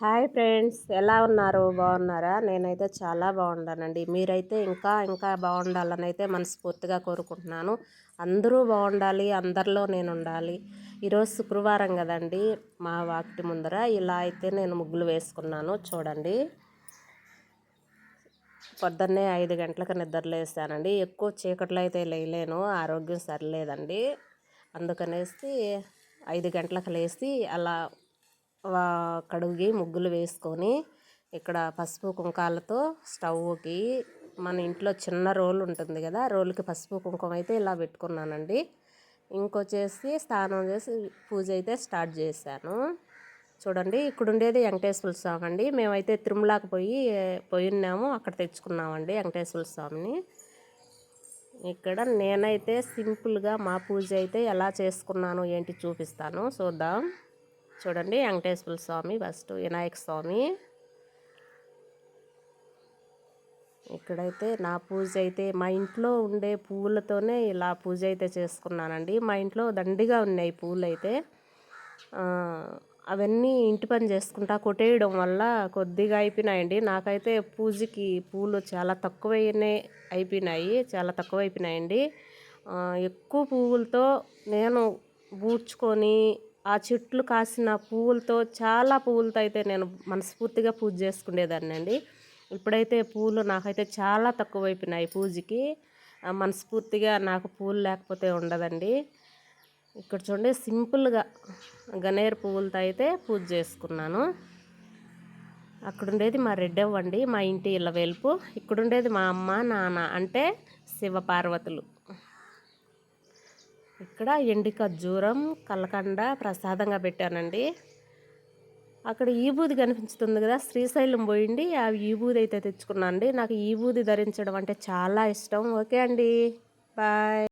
Hi friends ఎలా ఉన్నారు? బాగున్నారా? నేనైతే చాలా బాగున్నానండి మీరైతే ఇంకా ఇంకా బాగుండాలని అయితే మనస్ఫూర్తిగా కోరుకుంటున్నాను. అందరూ బాగుండాలి అందరిలో నేను ఉండాలి. ఈరోజు శుక్రవారం కదండి మా వాకిటి ముందర ఇలా అయితే నేను ముగ్గులు వేసుకున్నాను. చూడండి. పొద్దున్నే ఐదు గంటలకు నిద్రలేసానండి ఎక్కువ చీకట్లో అయితే లేలేను ఆరోగ్యం సరిలేదండి. అందుకనేసి ఐదు గంటలకు లేచి అలా కడుగి ముగ్గులు వేసుకొని ఇక్కడ పసుపు కుంకాలతో స్టవ్కి మన ఇంట్లో చిన్న రోల్ ఉంటుంది కదా రోల్కి పసుపు కుంకుమ అయితే ఇలా పెట్టుకున్నానండి. ఇంకొచ్చేసి స్నానం చేసి పూజ అయితే స్టార్ట్ చేశాను. చూడండి ఇక్కడ ఉండేది వెంకటేశ్వర స్వామి అండి. మేమైతే తిరుమలకి పోయి పోయి ఉన్నాము అక్కడ తెచ్చుకున్నామండి వెంకటేశ్వర స్వామిని. ఇక్కడ నేనైతే సింపుల్గా మా పూజ అయితే ఎలా చేసుకున్నాను ఏంటి చూపిస్తాను చూద్దాం. చూడండి వెంకటేశ్వర స్వామి ఫస్ట్ వినాయక స్వామి. ఇక్కడైతే నా పూజ అయితే మా ఇంట్లో ఉండే పువ్వులతోనే ఇలా పూజ అయితే చేసుకున్నానండి. మా ఇంట్లో దండిగా ఉన్నాయి పూలు అయితే అవన్నీ ఇంటి పని చేసుకుంటా కొట్టేయడం వల్ల కొద్దిగా అయిపోయినాయండి. నాకైతే పూజకి పూలు చాలా తక్కువైనే అయిపోయినాయి చాలా తక్కువ అయిపోయినాయండి ఎక్కువ పువ్వులతో నేను బూడ్చుకొని ఆ చెట్లు కాసిన పువ్వులతో చాలా పువ్వులతో అయితే నేను మనస్ఫూర్తిగా పూజ చేసుకునేదాన్ని అండి ఇప్పుడైతే పూలు నాకైతే చాలా తక్కువైపోయినాయి పూజకి. మనస్ఫూర్తిగా నాకు పూలు లేకపోతే ఉండదండి. ఇక్కడ చూడండి సింపుల్గా గనేరు పువ్వులతో అయితే పూజ చేసుకున్నాను. అక్కడుండేది మా రెడ్డవ్వండి మా ఇంటి ఇళ్ళ వెలుపు. ఇక్కడుండేది మా అమ్మ నాన్న అంటే శివపార్వతులు. ఇక్కడ ఎండి ఖర్జూరం కలకండ ప్రసాదంగా పెట్టానండి. అక్కడ ఈబూది కనిపించుతుంది కదా శ్రీశైలం పోయింది. ఆ ఈబూది అయితే తెచ్చుకున్నాను అండి నాకు ఈబూది ధరించడం అంటే చాలా ఇష్టం. ఓకే అండి. బాయ్.